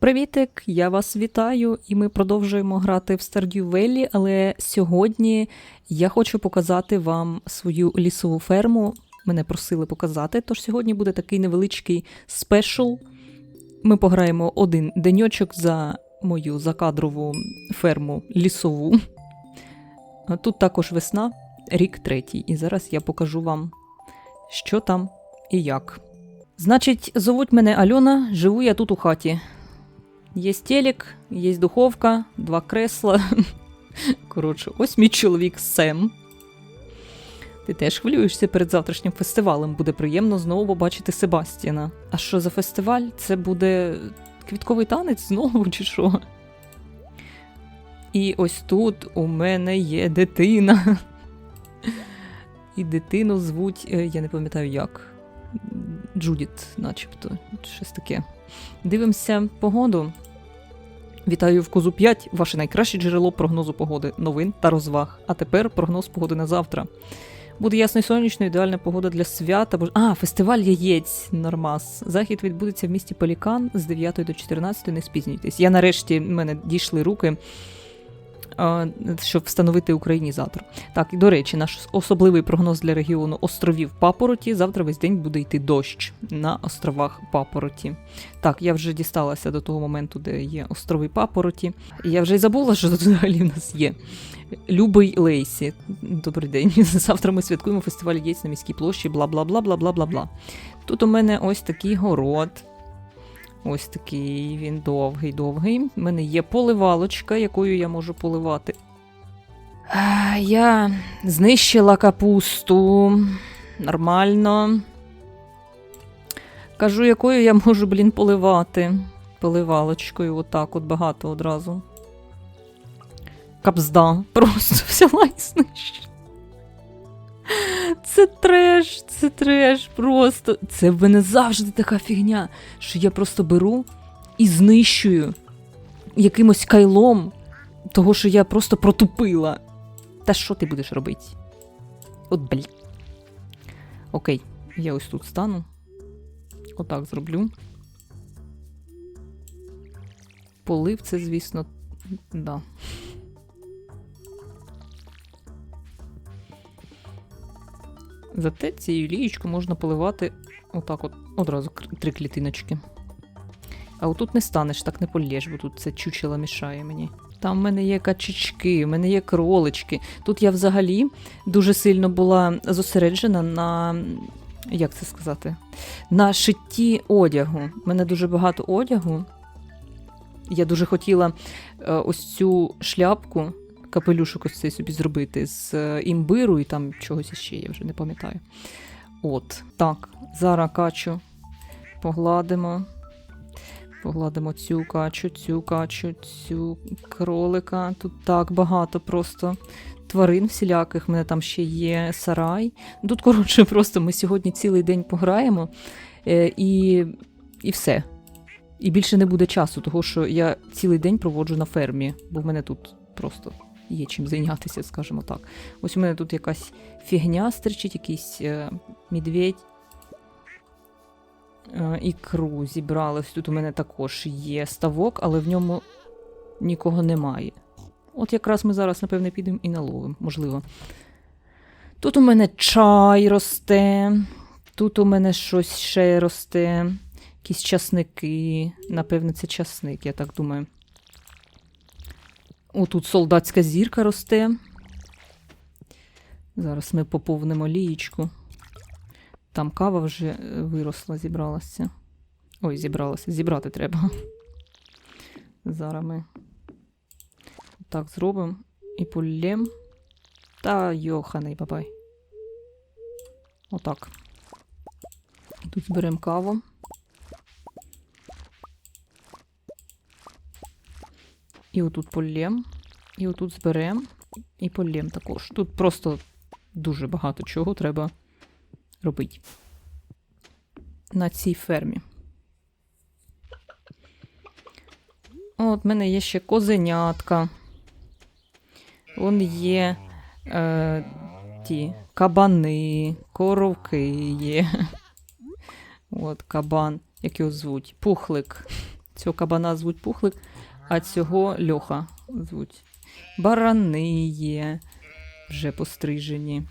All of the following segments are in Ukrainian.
Привітик, я вас вітаю, і ми продовжуємо грати в Stardew Valley, але сьогодні я хочу показати вам свою лісову ферму. Мене просили показати, тож сьогодні буде такий невеличкий спешл. Ми пограємо один деньочок за мою закадрову ферму лісову. Тут також весна, рік третій, і зараз я покажу вам, що там і як. Значить, зовуть мене Альона, живу я тут у хаті. Є телек, є духовка, два кресла. Коротше, ось мій чоловік Сем. Ти теж хвилюєшся перед завтрашнім фестивалем. Буде приємно знову побачити Себастіна. А що за фестиваль? Це буде квітковий танець знову чи що? І ось тут у мене є дитина. І дитину звуть, е, я не пам'ятаю як. Джудіт, начебто, щось таке. Дивимося погоду. Вітаю в Козу 5, ваше найкраще джерело прогнозу погоди, новин та розваг. А тепер прогноз погоди на завтра. Буде ясно і сонячно, ідеальна погода для свята. Бо... А, фестиваль яєць Нормас. Захід відбудеться в місті Пелікан з 9 до 14, не спізнюйтесь. Я нарешті в мене дійшли руки, щоб встановити українізатор. Так, і до речі, наш особливий прогноз для регіону островів Папороті. Завтра весь день буде йти дощ на островах Папороті. Так, я вже дісталася до того моменту, де є острови Папороті. Я вже й забула, що тут взагалі в нас є. Любий Лейсі. Добрий день. Завтра ми святкуємо фестиваль яєць на міській площі, бла бла бла бла бла бла бла. Тут у мене ось такий город. Ось такий він довгий, довгий. У мене є поливалочка, якою я можу поливати. Я знищила капусту. Нормально. Кажу, якою я можу, блін, поливати. Поливалочкою, отак, от багато одразу. Капзда. Просто взяла і знищила. Це треш, це треш, просто. Це в мене завжди така фігня, що я просто беру і знищую якимось кайлом, того, що я просто протупила. Та що ти будеш робити? От блін. Окей, я ось тут стану. Отак зроблю. Полив це, звісно, да. Зате цією лієчкою можна поливати отак от одразу три клітиночки. А отут не станеш, так не полєш, бо тут це чучело мішає мені. Там в мене є качечки, в мене є кролички. Тут я взагалі дуже сильно була зосереджена на. Як це сказати? На шитті одягу. У мене дуже багато одягу. Я дуже хотіла е, ось цю шляпку, капелюшок ось цей собі зробити з е, імбиру і там чогось іще, я вже не пам'ятаю. От, так, зараз качу погладимо. Погладимо цю качу, цю качу, цю кролика. Тут так багато просто тварин всіляких. У мене там ще є сарай. Тут, коротше, просто ми сьогодні цілий день пограємо е, і, і все. І більше не буде часу, того що я цілий день проводжу на фермі, бо в мене тут просто є чим зайнятися, скажімо так. Ось у мене тут якась фігня стерчить, якийсь е, медведь. Е, ікру зібрали. Ось Тут у мене також є ставок, але в ньому нікого немає. От якраз ми зараз, напевне, підемо і наловимо, можливо. Тут у мене чай росте, тут у мене щось ще росте, якісь часники. Напевне, це часник, я так думаю. Отут солдатська зірка росте. Зараз ми поповнимо лієчку. Там кава вже е, виросла, зібралася. Ой, зібралася. Зібрати треба. Зараз ми так зробимо і поллєм. Та йоханий бабай. Отак. Тут зберемо каву. І отут поллєм. І отут зберемо. І поллєм також. Тут просто дуже багато чого треба робити на цій фермі. От, в мене є ще козенятка. Вон є е, ті кабани, коровки є. От, кабан, як його звуть, пухлик. Цього кабана звуть Пухлик, а цього Льоха звуть. Барани є вже пострижені.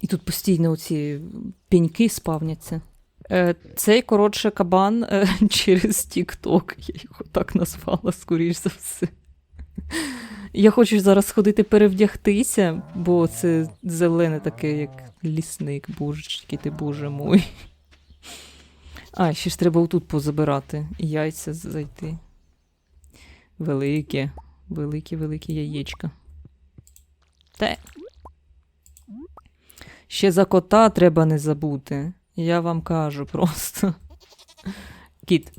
І тут постійно оці пеньки спавняться. Е, цей, коротше, кабан е, через TikTok, я його так назвала, скоріш за все. Я хочу зараз сходити перевдягтися, бо це зелене таке, як лісник, божечки ти, боже мой. А, ще ж треба отут позабирати і яйця зайти. Велике, велике яєчка. Те. Ще за кота треба не забути. Я вам кажу просто. Кіт.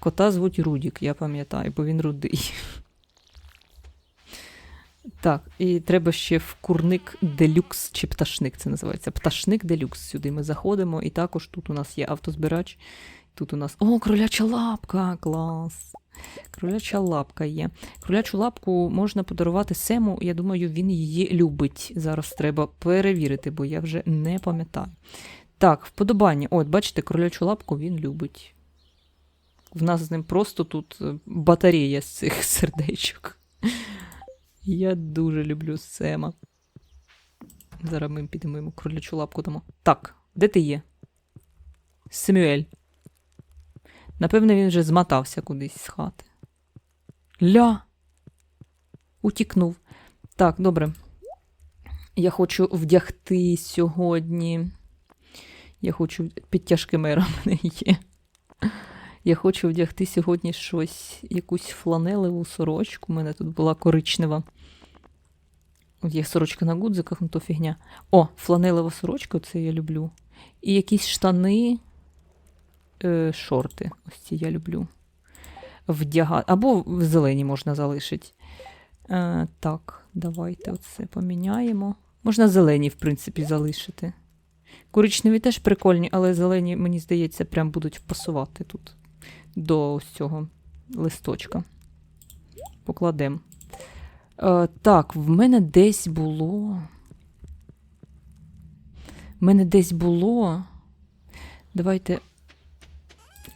Кота звуть Рудік, я пам'ятаю, бо він рудий. Так, і треба ще в курник делюкс, чи пташник це називається. Пташник делюкс. Сюди ми заходимо, і також тут у нас є автозбирач. Тут у нас. О, кроляча лапка! Клас! Кроляча лапка є. Кролячу лапку можна подарувати Сему. Я думаю, він її любить. Зараз треба перевірити, бо я вже не пам'ятаю. Так, вподобання. От, бачите, кролячу лапку він любить. В нас з ним просто тут е, батарея з цих сердечок. Я дуже люблю Сема. Зараз ми підемо йому кролячу лапку дамо. Так, де ти є? Семюель. Напевне, він вже змотався кудись з хати. Ля. Утікнув. Так, добре. Я хочу вдягти сьогодні. Я хочу підтяжки мера в мене є. Я хочу вдягти сьогодні щось, якусь фланелеву сорочку. У мене тут була коричнева. От є сорочка на гудзиках, ну то фігня. О, фланелева сорочка, це я люблю. І якісь штани, е, шорти. Ось ці я люблю. Вдягати. Або в зелені можна залишити. Е, так, давайте оце поміняємо. Можна зелені, в принципі, залишити. Коричневі теж прикольні, але зелені, мені здається, прям будуть пасувати тут до ось цього листочка. Покладемо. Е, так, в мене десь було. В мене десь було. Давайте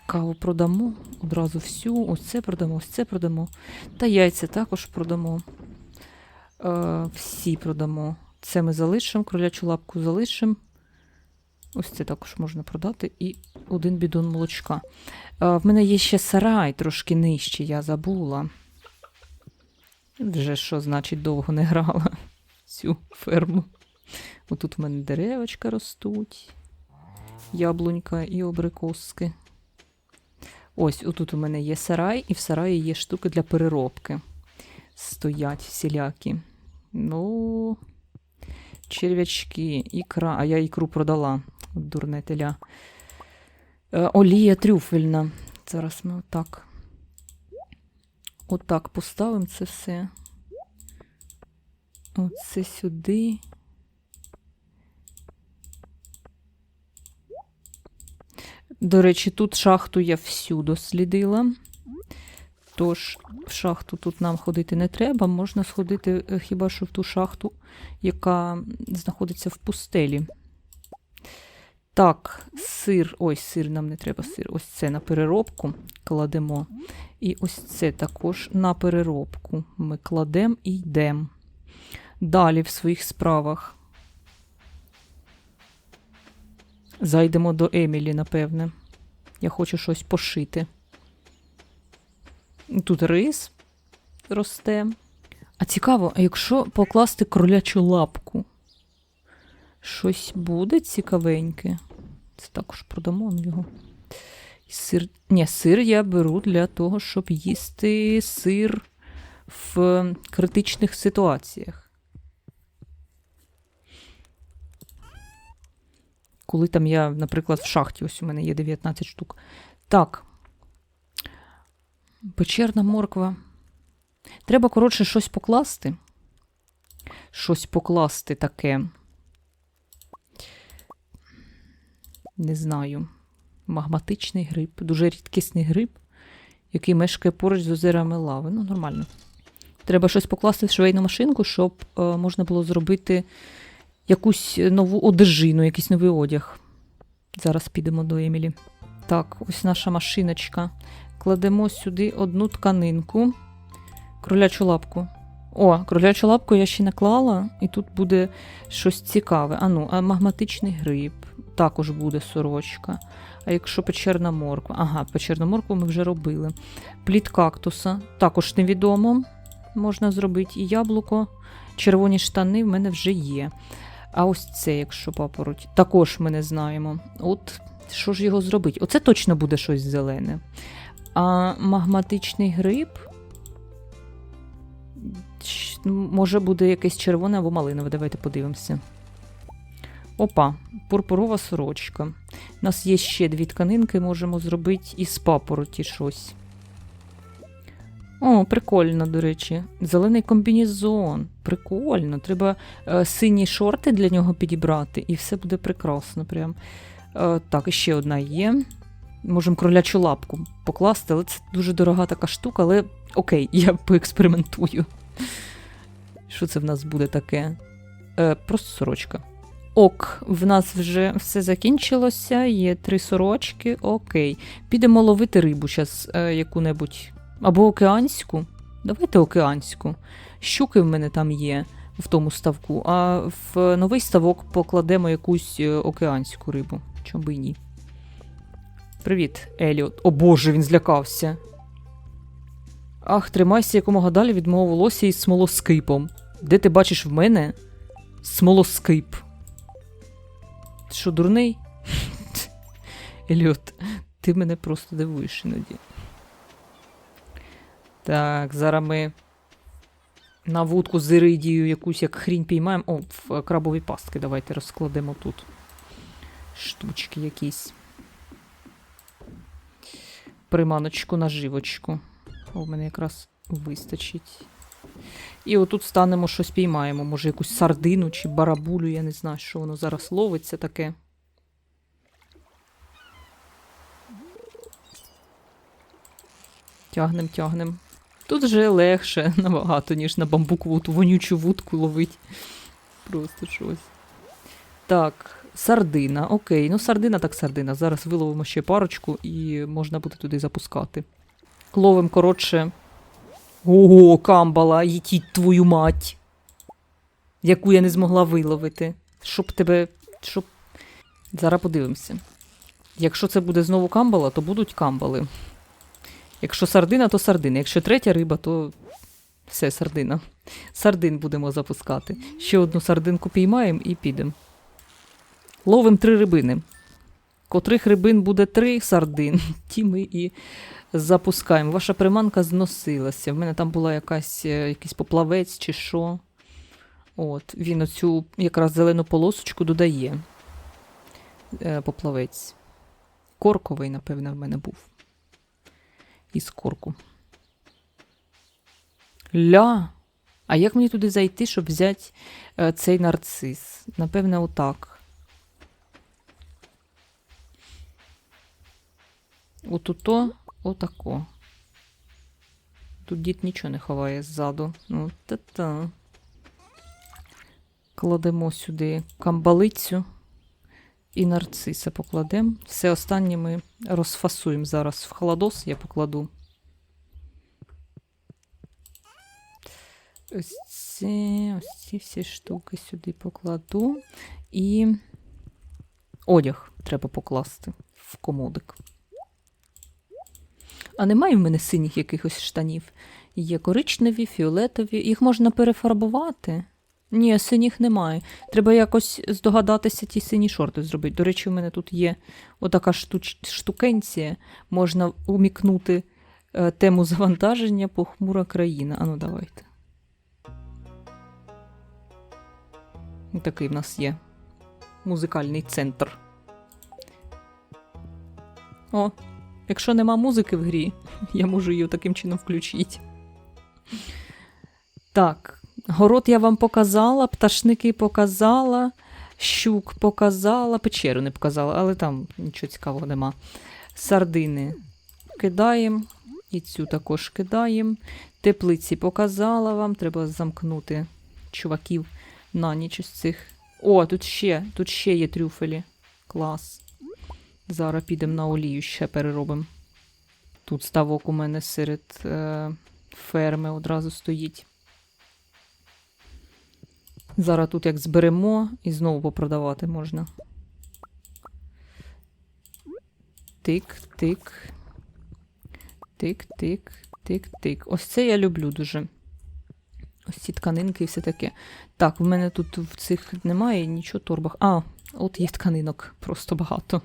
каву продамо. Одразу всю. Ось це продамо, ось це продамо. Та яйця також продамо. Е, всі продамо. Це ми залишимо, кролячу лапку залишимо. Ось це також можна продати. І один бідон молочка. Е, в мене є ще сарай трошки нижче, я забула. Вже що значить довго не грала цю ферму. Отут в мене деревочка ростуть, яблунька і абрикоски. Ось, отут у мене є сарай, і в сараї є штуки для переробки. Стоять всілякі. Ну, черв'ячки, ікра, а я ікру продала. Дурне теля. Е, олія трюфельна. Зараз ми отак. Отак поставимо це все. Оце сюди. До речі, тут шахту я всю дослідила. Тож, в шахту тут нам ходити не треба. Можна сходити е, хіба що в ту шахту, яка знаходиться в пустелі. Так, сир. Ой, сир нам не треба сир. Ось це на переробку кладемо. І ось це також на переробку. Ми кладемо і йдемо. Далі в своїх справах. Зайдемо до Емілі, напевне. Я хочу щось пошити. Тут рис росте. А цікаво, а якщо покласти кролячу лапку, щось буде цікавеньке. Це також продамо його. Сир. Ні, сир я беру для того, щоб їсти сир в критичних ситуаціях. Коли там я, наприклад, в шахті, ось у мене є 19 штук. Так. Печерна морква. Треба, коротше, щось покласти. Щось покласти таке. Не знаю. Магматичний гриб. Дуже рідкісний гриб, який мешкає поруч з озерами лави. Ну, нормально. Треба щось покласти в швейну машинку, щоб е, можна було зробити якусь нову одежину, якийсь новий одяг. Зараз підемо до Емілі. Так, ось наша машиночка. Кладемо сюди одну тканинку. Кролячу лапку. О, кролячу лапку я ще наклала, і тут буде щось цікаве. Ану, а магматичний гриб. Також буде сорочка. А якщо печерна морква? Ага, печерну моркву ми вже робили. Плід кактуса. Також невідомо. Можна зробити. І яблуко. Червоні штани в мене вже є. А ось це, якщо папороть, також ми не знаємо. От що ж його зробити? Оце точно буде щось зелене. А магматичний гриб. Ну, Може буде якесь червоне або малинове. Давайте подивимося. Опа, пурпурова сорочка. У нас є ще дві тканинки, можемо зробити із папороті щось. О, прикольно, до речі. Зелений комбінезон. Прикольно. Треба е, сині шорти для нього підібрати, і все буде прекрасно. Прям. Е, так, ще одна є. Можемо кролячу лапку покласти, але це дуже дорога така штука, але окей, я поекспериментую. Що це в нас буде таке? Е, просто сорочка. Ок, в нас вже все закінчилося, є три сорочки, окей. Підемо ловити рибу зараз е, яку-небудь. Або океанську. Давайте океанську. Щуки в мене там є в тому ставку, а в новий ставок покладемо якусь е, океанську рибу. Чому би і ні. Привіт, Еліот. О боже, він злякався. Ах, тримайся якомога далі від мого волосся із смолоскипом. Де ти бачиш в мене смолоскип? Ти що, дурний? Еліот, ти мене просто дивуєш іноді. Так, зараз ми на вудку з іридією якусь як хрінь піймаємо. О, в крабові пастки давайте розкладемо тут. Штучки якісь. Приманочку наживочку. О, в мене якраз вистачить. І отут станемо щось піймаємо. Може, якусь сардину чи барабулю, я не знаю, що воно зараз ловиться таке. Тягнем, тягнем. Тут вже легше набагато, ніж на бамбукову ту вонючу вудку ловить. Просто щось. Так, сардина. Окей, ну сардина так сардина. Зараз виловимо ще парочку і можна буде туди запускати. Ловим, коротше. Ого, камбала, їтіть твою мать. Яку я не змогла виловити. Щоб тебе. Щоб. Зараз подивимося. Якщо це буде знову камбала, то будуть камбали. Якщо сардина, то сардина. Якщо третя риба, то все, сардина. Сардин будемо запускати. Ще одну сардинку піймаємо і підемо. Ловимо три рибини. Котрих рибин буде три сардин, ті ми і запускаємо. Ваша приманка зносилася. В мене там була якась, е, якийсь поплавець чи що. От, він оцю якраз зелену полосочку додає. Е, поплавець. Корковий, напевне, в мене був. Із корку. Ля! А як мені туди зайти, щоб взяти е, цей нарцис? Напевне, отак. Отуто, отако. Тут дід нічого не ховає ззаду. Ну, та-та. Кладемо сюди камбалицю і нарциса покладемо. Все останнє ми розфасуємо зараз в холодос, я покладу. Ось ці, ось ці всі штуки сюди покладу. І одяг треба покласти в комодик. А немає в мене синіх якихось штанів. Є коричневі, фіолетові. Їх можна перефарбувати. Ні, синіх немає. Треба якось здогадатися ті сині шорти зробити. До речі, у мене тут є отака штуч... штукенція. Можна умікнути е, тему завантаження похмура країна. Ану, давайте. Такий в нас є музикальний центр. О, Якщо нема музики в грі, я можу її таким чином включити. Так, город я вам показала, пташники показала, щук показала, печеру не показала, але там нічого цікавого нема. Сардини кидаємо, і цю також кидаємо. Теплиці показала вам, треба замкнути чуваків на ніч із цих. О, тут ще, тут ще є трюфелі. Клас. Зараз підемо на олію ще переробимо. Тут ставок у мене серед е, ферми одразу стоїть. Зараз тут як зберемо і знову попродавати можна. Тик, тик. Тик, тик, тик, тик. Ось це я люблю дуже. Ось ці тканинки і все таке. Так, в мене тут в цих немає нічого торбах. А, от є тканинок, просто багато.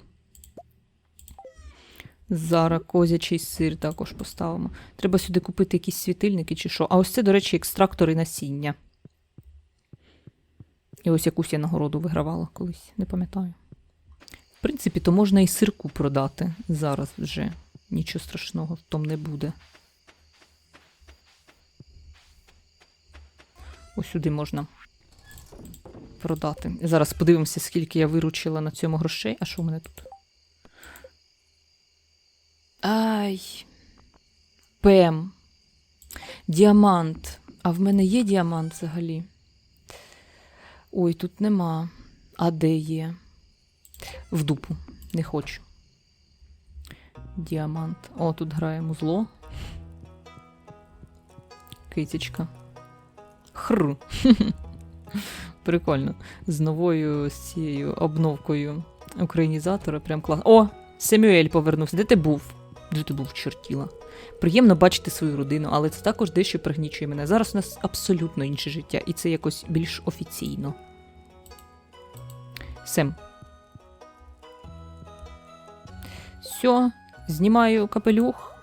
Зараз козячий сир також поставимо. Треба сюди купити якісь світильники чи що. А ось це, до речі, екстрактори насіння. І ось якусь я нагороду вигравала колись, не пам'ятаю. В принципі, то можна і сирку продати зараз вже. Нічого страшного в тому не буде. Ось сюди можна продати. Зараз подивимося, скільки я виручила на цьому грошей. А що в мене тут? Ай. Пем. Діамант. А в мене є діамант взагалі? Ой, тут нема. А де є? В дупу. Не хочу. Діамант. О, тут грає музло. Китічка. Хр. Прикольно. З новою з цією обновкою українізатора. Прям класно. О! Семюель повернувся. Де ти був? Де ти був, чортіла? Приємно бачити свою родину, але це також дещо пригнічує мене. Зараз у нас абсолютно інше життя, і це якось більш офіційно. Сем. Все, знімаю капелюх.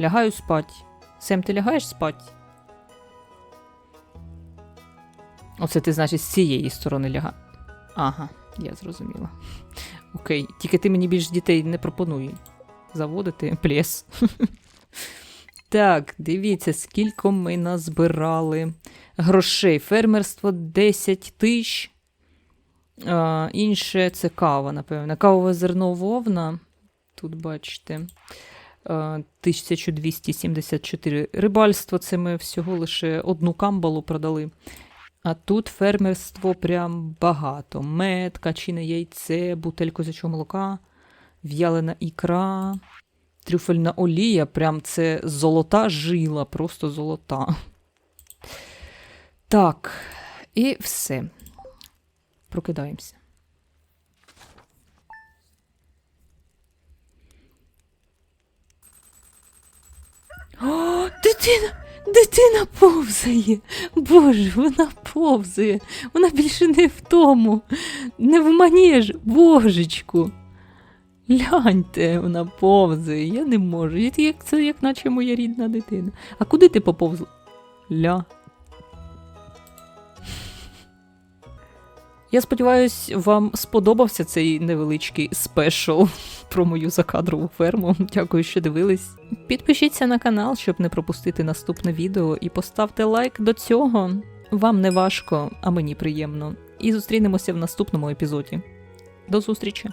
Лягаю спать. Сем, ти лягаєш спать? Оце ти, значить, з цієї сторони ляга. Ага, я зрозуміла. Окей, тільки ти мені більш дітей не пропонуй заводити плес. Так, дивіться, скільки ми назбирали грошей. Фермерство 10 тисяч. А, інше це кава, напевно. Кавове зерно вовна. Тут бачите. 1274. Рибальство це ми всього лише одну камбалу продали. А тут фермерство прям багато. Мед, качине яйце, бутель козячого молока, в'ялена ікра, трюфельна олія. Прям це золота жила, просто золота. Так, і все. Прокидаємося. О, дитина! Дитина повзає. Боже, вона повзає. Вона більше не в тому, не в манеж, божечку. Гляньте, вона повзає. Я не можу. Як це, як наче моя рідна дитина. А куди ти поповзла? Ля. Я сподіваюсь, вам сподобався цей невеличкий спешл про мою закадрову ферму. Дякую, що дивились. Підпишіться на канал, щоб не пропустити наступне відео, і поставте лайк до цього. Вам не важко, а мені приємно. І зустрінемося в наступному епізоді. До зустрічі!